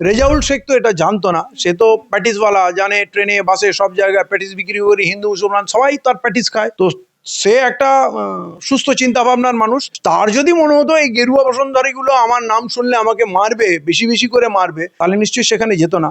রেজাউল শেখ তো এটা জানতো না। সে তো প্যাটিসওয়ালা, জানে, ট্রেনে, বাসে সব জায়গায় প্যাটিস বিক্রি করি, হিন্দু, মুসলমান, সবাই তার প্যাটিস খায়। তো সে একটা সুস্থ চিন্তা ভাবনার মানুষ। তার যদি মনে হতো, এই গেরুয়া বসনধারীগুলো আমার নাম শুনলে আমাকে মারবে, বেশি বেশি করে মারবে, তাহলে নিশ্চয়ই সেখানে যেত না।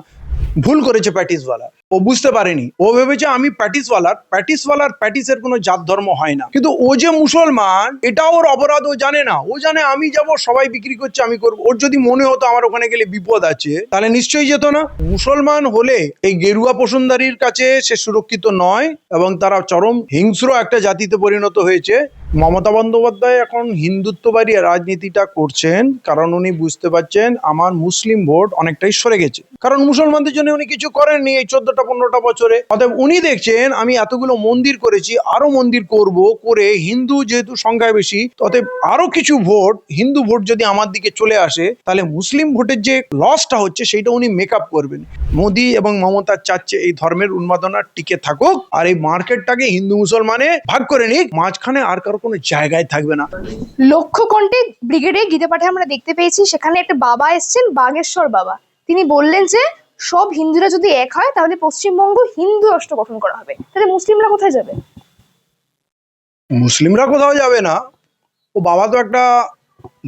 ভুল করেছে প্যাটিসওয়ালা। ও বুঝতে পারেনি। ও ভেবেছে আমি প্যাটিসওয়ালার প্যাটিসওয়ালার প্যাটিসের কোনো জাত ধর্ম হয় না। কিন্তু ও যে মুসলমান এটা ওর অপরাধ, ও জানে না। ও জানে আমি যাব, সবাই বিক্রি করছে, আমি করব। ওর যদি মনে হতো আমার ওখানে গেলে বিপদ আছে, তাহলে নিশ্চয়ই যেত না। মুসলমান হলে এই গেরুয়া পোষণদারির কাছে সে সুরক্ষিত নয় এবং তারা চরম হিংস্র একটা জাতিতে পরিণত হয়েছে। মমতা বন্দ্যোপাধ্যায় এখন হিন্দুত্ববাদী রাজনীতিটা করছেন, কারণ উনি বুঝতে পারছেন আমার মুসলিম ভোট অনেকটাই সরে গেছে। কারণ মুসলমানদের জন্য উনি কিছু করেননি এই চোদ্দটা, পনেরোটা বছরে। অতএব উনি দেখছেন, আমি এতগুলো মন্দির করেছি, আরও মন্দির করব করে হিন্দু যেহেতু সংখ্যায় বেশি অতএব আরও কিছু ভোট, হিন্দু ভোট যদি আমার দিকে চলে আসে, তাহলে মুসলিম ভোটের যে লসটা হচ্ছে সেইটা উনি মেক আপ করবেন। মোদি এবং মমতা চাচ্ছে এই ধর্মের উন্মাদনা টিকে থাকুক, আর এই মার্কেটটাকে হিন্দু মুসলমানে ভাগ করে নিক, মাঝখানে আর কারও কোনো জায়গায় থাকবে না। লক্ষ্যকণ্ঠে ব্রিগেডে গীতা পাঠে আমরা দেখতে পেয়েছি সেখানে একটা বাবা এসেছেন বাগেশ্বর বাবা। তিনি বললেন যে সব হিন্দুরা যদি এক হয় তাহলে পশ্চিমবঙ্গ হিন্দু রাষ্ট্র গঠন করা হবে। তাহলে মুসলিমরা কোথায় যাবে? মুসলিমরা কোথাও যাবে না। ও বাবা তো একটা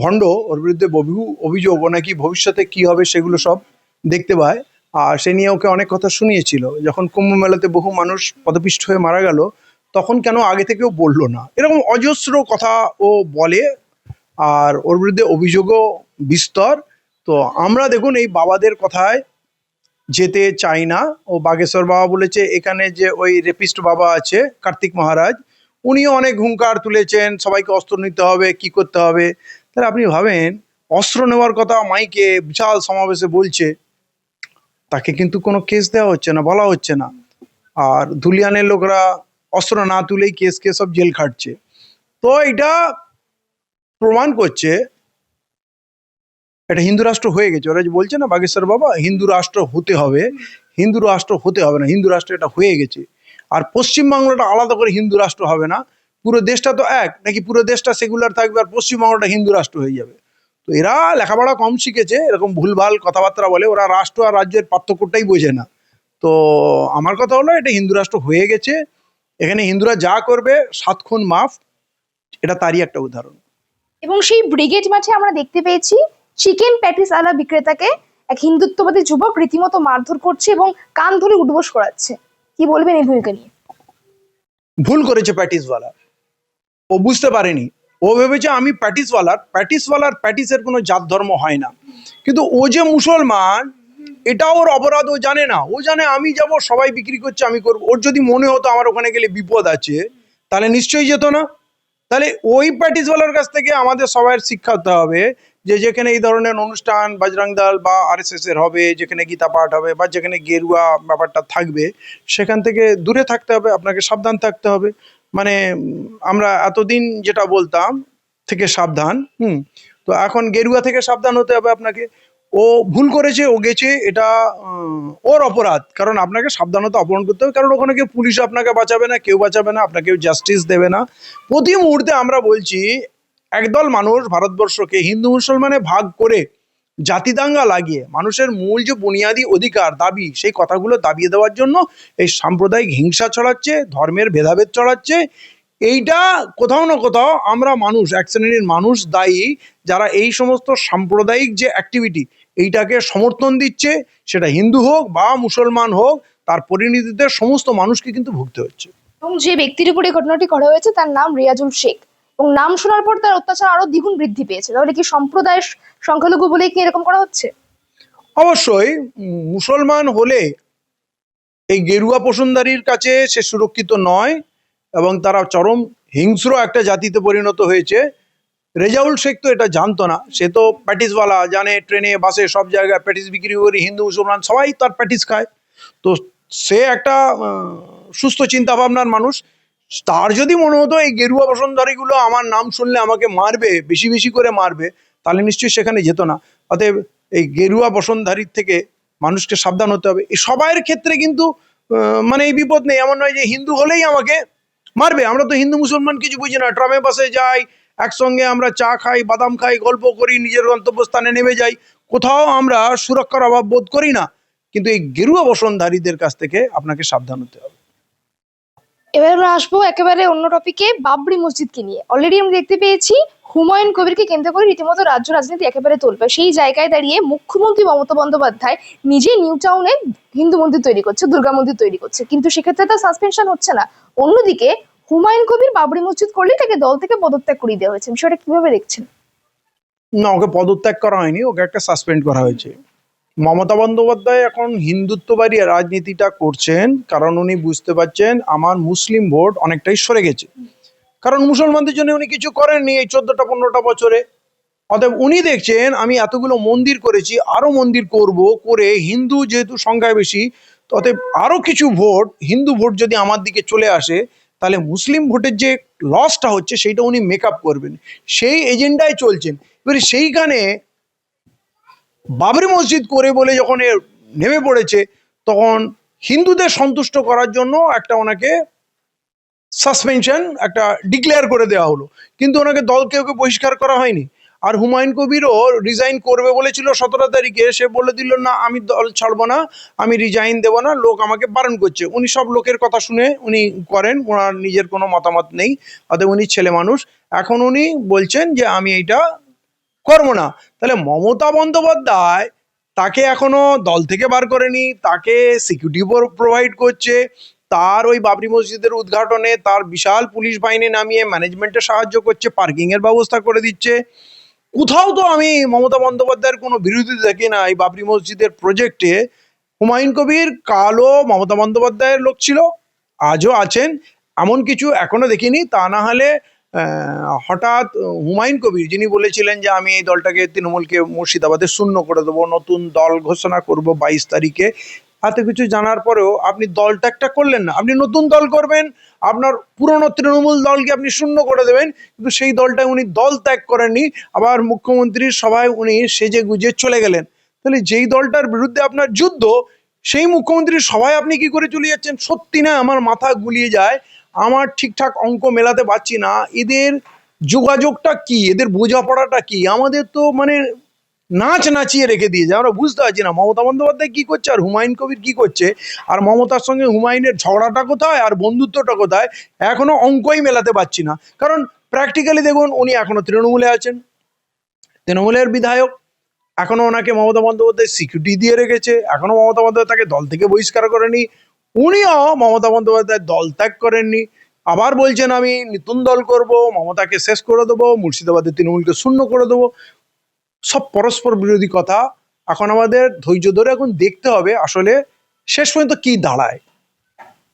ভণ্ড ওর বিরুদ্ধে বহু অভিযোগ ও নাকি ভবিষ্যতে কি হবে সেগুলো সব দেখতে পায়। আর সে নিয়ে ওকে অনেক কথা শুনিয়েছিল। যখন কুম্ভ মেলাতে বহু মানুষ পদপিষ্ট হয়ে মারা গেল তখন কেন আগে থেকেও বলল না? এরকম অজস্র কথা ও বলে, আর ওর বিরুদ্ধে অভিযোগও বিস্তর। তো আমরা দেখুন এই বাবাদের কথায় যেতে চাই না। ও বাগেশ্বর বাবা বলেছে, এখানে যে ওই রেপিস্ট বাবা আছে, কার্তিক মহারাজ, উনিও অনেক হুঙ্কার তুলেছেন, সবাইকে অস্ত্র নিতে হবে, কি করতে হবে। তাহলে আপনি ভাবেন, অস্ত্র নেওয়ার কথা মাইকে বিশাল সমাবেশে বলছে, তাকে কিন্তু কোনো কেস দেওয়া হচ্ছে না, বলা হচ্ছে না। আর ধুলিয়ানের লোকরা অস্ত্র না তুলেই কেস কেস সব জেল খাটছে। তো এটা প্রমাণ করছে, এটা হিন্দু রাষ্ট্র হয়ে গেছে। ওরা যে বলছে না, বাগেশ্বর বাবা, হিন্দু রাষ্ট্র হতে হবে। হিন্দু রাষ্ট্র হতে হবে না, হিন্দু রাষ্ট্র এটা হয়ে গেছে। আর পশ্চিমবাংলাটা আলাদা করে হিন্দু রাষ্ট্র হবে না। পুরো দেশটা তো এক, নাকি পুরো দেশটা সেকুলার থাকবে আর পশ্চিমবাংলাটা হিন্দু রাষ্ট্র হয়ে যাবে? তো এরা লেখাপড়া কম শিখেছে, এরকম ভুলভাল কথাবার্তা বলে, ওরা রাষ্ট্র আর রাজ্যের পার্থক্যটাই বোঝে না। তো আমার কথা হলো, এটা হিন্দু রাষ্ট্র হয়ে গেছে। এখানে হিন্দুরা যা করবে সাত খুন মাফ এটা তারই একটা উদাহরণ। এবং সেই ব্রিগেড মাঠে আমরা দেখতে পেয়েছি চিকেন প্যাটিস আলা বিক্রেতাকে এক হিন্দুত্ববাদী যুবক রীতিমতো মারধর করছে এবং কান ধরে উঠবোস করাচ্ছে। কি বলবেন এই ভূমিকা নিয়ে? ভুল করেছে প্যাটিসওয়ালা। ও বুঝতে পারেনি। ও ভেবেছে আমি প্যাটিসওয়ালার প্যাটিসওয়ালার প্যাটিসের কোনো জাত ধর্ম হয় না। কিন্তু ও যে মুসলমান এটা ওর অপরাধ, ও জানে না। ও জানে আমি যাব, সবাই বিক্রি করছে, আমি করব। ওর যদি মনে হতো আমার ওখানে গেলে বিপদ আছে, তাহলে নিশ্চয়ই যেত না। তাহলে ওই প্যাটিসওয়ালার কাছ থেকে আমাদের সবার শিক্ষা হতে হবে যে যেখানে এই ধরনের অনুষ্ঠান, বাজরাং দল বা এস এর হবে, যেখানে গীতা পাঠ হবে বা যেখানে গেরুয়া ব্যাপারটা থাকবে, সেখান থেকে দূরে থাকতে হবে, আপনাকে সাবধান থাকতে হবে। মানে আমরা এতদিন যেটা বলতাম, থেকে সাবধান, হুম। তো এখন গেরুয়া থেকে সাবধান হতে হবে আপনাকে। ও ভুল করেছে, ও গেছে, এটা ওর অপরাধ। কারণ আপনাকে সাবধানতা অপহরণ করতে হবে, কারণ ওখানে কেউ পুলিশ আপনাকে বাঁচাবে না, কেউ বাঁচাবে না, আপনাকে জাস্টিস দেবে না। প্রতি মুহূর্তে আমরা বলছি, একদল মানুষ ভারতবর্ষকে হিন্দু মুসলমানে ভাগ করে জাতি দাঙ্গা লাগিয়ে, মানুষের মূল যে বুনিয়াদি অধিকার, দাবি, সেই কথাগুলো দাবিয়ে দেওয়ার জন্য এই সাম্প্রদায়িক হিংসা ছড়াচ্ছে, ধর্মের ভেদাভেদ ছড়াচ্ছে এইটা কোথাও না কোথাও আমরা মানুষ এক শ্রেণির মানুষ দায়ী যারা এই সমস্ত সাম্প্রদায়িক যে অ্যাক্টিভিটি এইটাকে সমর্থন দিচ্ছে সেটা হিন্দু হোক বা মুসলমান হোক তার পরিণতিতে সমস্ত মানুষকে কিন্তু ভুগতে হচ্ছে। এবং যে ব্যক্তির উপর এই ঘটনাটি করা হয়েছে তার নাম রিয়াজুল শেখ। এবং নাম শোনার পর তার অত্যাচার আরও দ্বিগুণ বৃদ্ধি পেয়েছে। তাহলে কি সম্প্রদায়ের সংখ্যালঘু বলে কি এরকম করা হচ্ছে? অবশ্যই মুসলমান হলে এই গেরুয়া পোষণদারির কাছে সে সুরক্ষিত নয়। এবং তারা চরম হিংস্র একটা জাতিতে পরিণত হয়েছে। রেজাউল শেখ তো এটা জানতো না। সে তো প্যাটিসওয়ালা, জানে, ট্রেনে, বাসে সব জায়গায় প্যাটিস বিক্রি করি, হিন্দু, মুসলমান, সবাই তার প্যাটিস খায়। তো সে একটা সুস্থ চিন্তা ভাবনার মানুষ। তার যদি মনে হতো এই গেরুয়া বসনধারীগুলো আমার নাম শুনলে আমাকে মারবে, বেশি বেশি করে মারবে, তাহলে নিশ্চয়ই সেখানে যেত না। অতএব এই গেরুয়া বসনধারীর থেকে মানুষকে সাবধান হতে হবে। এই সবাইয়ের ক্ষেত্রে কিন্তু মানে এই বিপদ নেই। এমন নয় যে হিন্দু হলেই আমাকে মারবে। আমরা তো হিন্দু, মুসলমান কিছু বুঝি না। ট্রামে, বাসে যাই, একসঙ্গে আমরা চা খাই, বাদাম খাই, গল্প করি, নিজের গন্তব্যস্থানে নেমে যাই। কোথাও আমরা সুরক্ষার অভাব বোধ করি না। কিন্তু এই গেরুয়া বসনধারীদের কাছ থেকে আপনাকে সাবধান হতে হবে। এবার আমরা আসব একেবারে অন্য টপিকে বাবরি মসজিদকে নিয়ে। অলরেডি আমরা দেখতে পেয়েছি, হুমায়ুন কবিরকে কেন্দ্র করে রীতিমতো রাজ্য রাজনীতি একেবারে তোলবে সেই জায়গায় দাঁড়িয়ে মুখ্যমন্ত্রী মমতা বন্দ্যোপাধ্যায় নিজে নিউ টাউনে হিন্দু মন্দির তৈরি করছে, দুর্গা মন্দির তৈরি করছে। কিন্তু সেক্ষেত্রে তার সাসপেনশন হচ্ছে না। অন্যদিকে হুমায়ুন কবির বাবরি মসজিদ করলে তাকে দল থেকে পদত্যাগ করিয়ে দেওয়া হয়েছে। বিষয়টা কীভাবে দেখছেন? না, ওকে পদত্যাগ করা হয়নি, ওকে একটা সাসপেন্ড করা হয়েছে। মমতা বন্দ্যোপাধ্যায় এখন হিন্দুত্ববাদী রাজনীতিটা করছেন, কারণ উনি বুঝতে পারছেন আমার মুসলিম ভোট অনেকটাই সরে গেছে। কারণ মুসলমানদের জন্য উনি কিছু করেননি এই চোদ্দটা, পনেরোটা বছরে। অতএব উনি দেখছেন, আমি এতগুলো মন্দির করেছি, আরও মন্দির করব করে হিন্দু যেহেতু সংখ্যায় বেশি অতএব আরও কিছু ভোট, হিন্দু ভোট যদি আমার দিকে চলে আসে তাহলে মুসলিম ভোটের যে লসটা হচ্ছে, সেইটা উনি মেক করবেন। সেই এজেন্ডায় চলছেন। এবারে সেইখানে বাবরি মসজিদ করে বলে যখন নেমে পড়েছে, তখন হিন্দুদের সন্তুষ্ট করার জন্য একটা ওনাকে সাসপেনশন একটা ডিক্লেয়ার করে দেওয়া হলো। কিন্তু ওনাকে দলকে ওকে বহিষ্কার করা হয়নি। আর হুমায়ুন কবিরও রিজাইন করবে বলেছিল সতেরো তারিখে। সে বলে দিল, না, আমি দল ছাড়বো না, আমি রিজাইন দেবো না, লোক আমাকে বারণ করছে। উনি সব লোকের কথা শুনে উনি করেন, ওনার নিজের কোনো মতামত নেই, অতএব উনি ছেলে মানুষ। এখন উনি বলছেন যে, আমি এইটা করব না। তাহলে মমতা বন্দ্যোপাধ্যায় তাকে এখনও দল থেকে বার করেনি, তাকে সিকিউরিটি প্রোভাইড করছে। তার ওই বাবরি মসজিদের উদ্ঘাটনে তার বিশাল পুলিশ বাহিনী নামিয়ে ম্যানেজমেন্টে সাহায্য করছে পার্কিং এর ব্যবস্থা করে দিচ্ছে। কোথাও তো আমি মমতা বন্দ্যোপাধ্যায়ের কোনো বিরোধী দেখি না। এই বাবরি মসজিদের প্রজেক্টে হুমায়ুন কবির কালো মমতা বন্দ্যোপাধ্যায়ের লোক ছিল, আজও আছেন, এমন কিছু এখনও দেখিনি। তা না হলে হঠাৎ হুমায়ুন কবির, যিনি বলেছিলেন যে আমি এই দলটাকে তৃণমূলকে মুর্শিদাবাদে শূন্য করে দেবো, নতুন দল ঘোষণা করব বাইশ তারিখে এত কিছু জানার পরেও আপনি দল ত্যাগটা করলেন না। আপনি নতুন দল করবেন, আপনার পুরনো তৃণমূল দলকে আপনি শূন্য করে দেবেন, কিন্তু সেই দলটায় উনি দল ত্যাগ করেননি, আবার মুখ্যমন্ত্রীর সভায় উনি সেজে গুজে চলে গেলেন। তাহলে যেই দলটার বিরুদ্ধে আপনার যুদ্ধ, সেই মুখ্যমন্ত্রীর সভায় আপনি কি করে চলে যাচ্ছেন? সত্যি না, আমার মাথা গুলিয়ে যায়, আমার ঠিকঠাক অঙ্ক মেলাতে পারছি না, এদের যোগাযোগটা কি, এদের বোঝাপড়াটা কি? আমাদের তো মানে নাচ নাচিয়ে রেখে দিয়েছে। আমরা বুঝতে পারছি না। মমতা বন্দ্যোপাধ্যায় কী করছে আর হুমায়ুন কবির কী করছে? আর মমতার সঙ্গে হুমায়ুনের ঝগড়াটা কোথায় আর বন্ধুত্বটা কোথায়? এখনও অঙ্কই মেলাতে পারছি না। কারণ প্র্যাকটিক্যালি দেখুন, উনি এখনও তৃণমূলে আছেন। তৃণমূলের বিধায়ক। এখনও ওনাকে মমতা বন্দ্যোপাধ্যায় সিকিউরিটি দিয়ে রেখেছে। এখনও মমতা বন্দ্যোপাধ্যায় তাকে দল থেকে বহিষ্কার করেনি। উনিও মমতা বন্দ্যোপাধ্যায় দল ত্যাগ করেননি। আবার বলছেন আমি নতুন দল করব, মমতাকে শেষ করে দেবো, মুর্শিদাবাদের তৃণমূলকে শূন্য করে দেবো। সব পরস্পর বিরোধী কথা। এখন আমাদের ধৈর্য ধরে এখন দেখতে হবে আসলে শেষ পর্যন্ত কি দাঁড়ায়।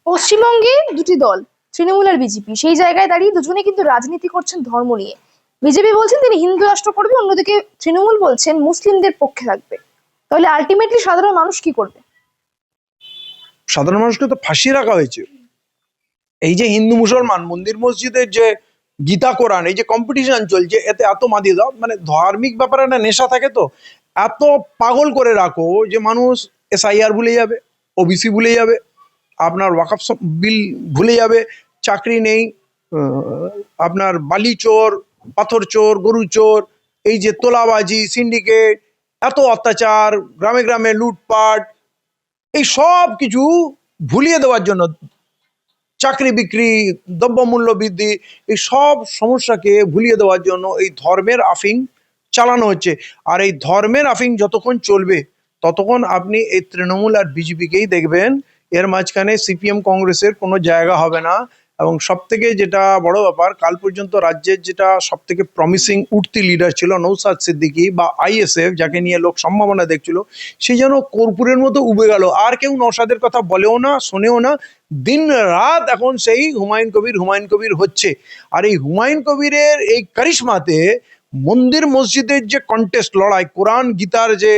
পশ্চিমবঙ্গে দুটি দল তৃণমূল আর বিজেপি সেই জায়গায় দাঁড়িয়ে দুজনে কিন্তু রাজনীতি করছেন ধর্ম নিয়ে। বিজেপি বলছেন তিনি হিন্দু রাষ্ট্র করবে অন্যদিকে তৃণমূল বলছেন মুসলিমদের পক্ষে থাকবে। তাহলে আলটিমেটলি সাধারণ মানুষ কি করবে? সাধারণ মানুষকে তো ফাঁসিয়ে রাখা হয়েছে। এই যে হিন্দু মুসলমান মন্দির মসজিদের যে গীতা কোরআন, এই যে কম্পিটিশন চলছে, এতে এত মাদিয়ে দাও মানে ধার্মিক ব্যাপারে একটা নেশা থাকে তো, এত পাগল করে রাখো যে মানুষ এসআইআর ভুলে যাবে ওবিসি ভুলে যাবে, আপনার ওয়াকফ বিল ভুলে যাবে, চাকরি নেই আপনার বালি চোর, পাথর চোর, গরু চোর, এই যে তোলাবাজি সিন্ডিকেট এত অত্যাচার, গ্রামে গ্রামে লুটপাট, এই সব কিছু ভুলিয়ে দেওয়ার জন্য চাকরি বিক্রি, দ্রব্যমূল্য বৃদ্ধি, এই সব সমস্যাকে ভুলিয়ে দেওয়ার জন্য এই ধর্মের আফিং চালানো হচ্ছে। আর এই ধর্মের আফিং যতক্ষণ চলবে, ততক্ষণ আপনি এই তৃণমূল আর বিজেপিকেই দেখবেন। এর মাঝখানে সিপিএম কংগ্রেসের কোনো জায়গা হবে না। এবং সব থেকে যেটা বড় ব্যাপার, কাল পর্যন্ত রাজ্যের যেটা সব থেকে প্রমিসিং উঠতি লিডার ছিল নৌসাদ সিদ্দিকি বা আইএসএফ যাকে নিয়ে লোক সম্ভাবনা দেখছিল, সে যেন কর্পূরের মতো উবে গেল। আর কেউ নৌসাদের কথা বলেও না, শোনেও না, দিন রাত এখন সেই হুমায়ুন কবির হুমায়ুন কবির হচ্ছে। আর এই হুমায়ুন কবিরের এই কারিশমাতে মন্দির মসজিদের যে কন্টেস্ট লড়াই, কোরআন গীতার যে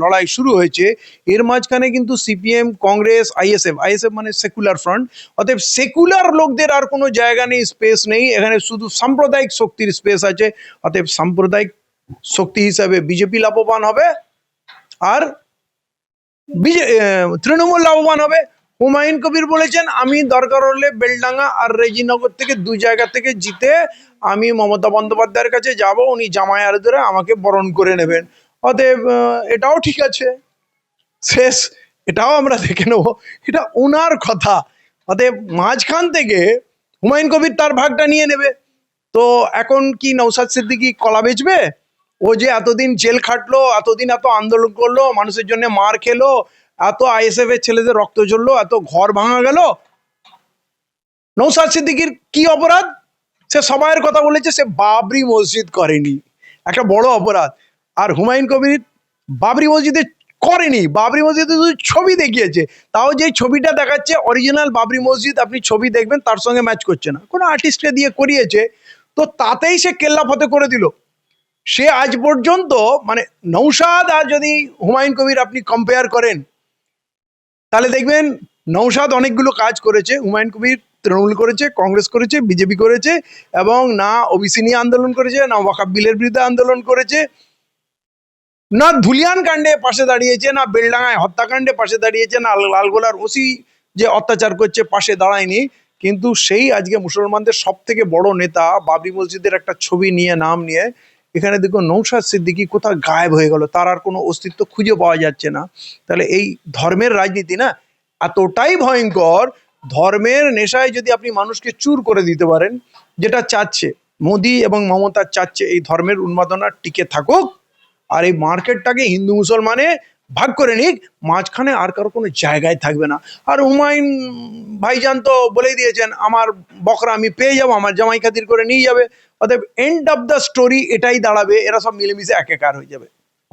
লড়াই শুরু হয়েছে, এর মাঝখানে কিন্তু সিপিএম কংগ্রেস আইএসএফ আইএসএফ মানে সেকুলার ফ্রন্ট অতএব সেকুলার লোকদের আর কোনো জায়গা নেই স্পেস নেই, এখানে শুধু সাম্প্রদায়িক শক্তির স্পেস আছে, অতএব সাম্প্রদায়িক শক্তি হিসাবে বিজেপি লাভবান হবে, আর তৃণমূল লাভবান হবে হুমায়ুন কবির বলেছেন, আমি দরকার হলে বেলডাঙ্গা আর রেজিনগর থেকে দু জায়গা থেকে জিতে আমি মমতা বন্দ্যোপাধ্যায়ের কাছে যাব, উনি জামাই আর ধরে আমাকে বরণ করে নেবেন। অতএব এটাও ঠিক আছে। শেষ, এটাও আমরা দেখে নেব। এটা ওনার কথা। অতএব, মাঝখান থেকে হুমায়ুন কবির তার ভাগটা নিয়ে নেবে। তো এখন কি নৌসাদ সিদ্দিকি কলা বেচবে? ও যে এতদিন জেল খাটলো, এতদিন এত আন্দোলন করল, মানুষের জন্য মার খেলো এত আইএসএফ এর ছেলেদের রক্ত ঝরলো, এত ঘর ভাঙা গেল। নৌসাদ সিদ্দিকির কি অপরাধ? সে সবাইয়ের কথা বলেছে, সে বাবরি মসজিদ করেনি। একটা বড় অপরাধ। আর হুমায়ুন কবির বাবরি মসজিদে করেনি। বাবরি মসজিদে শুধু ছবি দেখিয়েছে। তাও যে ছবিটা দেখাচ্ছে, অরিজিনাল বাবরি মসজিদ, আপনি ছবি দেখবেন, তার সঙ্গে ম্যাচ করছে না। কোনো আর্টিস্টকে দিয়ে করিয়েছে, তো তাতেই সে কেল্লা ফতে করে দিল। সে আজ পর্যন্ত মানে নৌসাদ আর যদি হুমায়ুন কবির আপনি কম্পেয়ার করেন তাহলে দেখবেন নৌসাদ অনেকগুলো কাজ করেছে, হুমায়ুন কবির তৃণমূল করেছে, কংগ্রেস করেছে, বিজেপি করেছে এবং না ওবিসি নিয়ে আন্দোলন করেছে, না ওয়াকাব বিলের বিরুদ্ধে আন্দোলন করেছে। না ধুলিয়ান কাণ্ডে পাশে দাঁড়িয়েছে, না বেলডাঙায় হত্যাকাণ্ডে পাশে দাঁড়িয়েছে, না লালগোলার ওসি যে অত্যাচার করছে পাশে দাঁড়ায়নি। কিন্তু সেই আজকে মুসলমানদের সব থেকে বড় নেতা বাবরি মসজিদের একটা ছবি নিয়ে, নাম নিয়ে এখানে দেখো নৌসাদ সিদ্দিকি কোথাও গায়েব হয়ে গেল, তার আর কোনো অস্তিত্ব খুঁজে পাওয়া যাচ্ছে না। তাহলে এই ধর্মের রাজনীতি না এতটাই ভয়ঙ্কর, ধর্মের নেশায় যদি আপনি মানুষকে চুর করে দিতে পারেন, যেটা চাচ্ছে, মোদি এবং মমতা চাচ্ছে এই ধর্মের উন্মাদনা টিকে থাকুক, আর এই মার্কেটটাকে হিন্দু মুসলমানে ভাগ করে নিক, মাঝখানে আর কারও কোনো জায়গায় থাকবে না। আর হুমায়ুন ভাইজান তো বলেই দিয়েছেন, আমার বকরা আমি পেয়ে যাব, আমার জামাই খাতির করে নিয়ে যাবে। অতএব এন্ড অফ দ্য স্টোরি এটাই দাঁড়াবে, এরা সব মিলেমিশে একাকার হয়ে যাবে।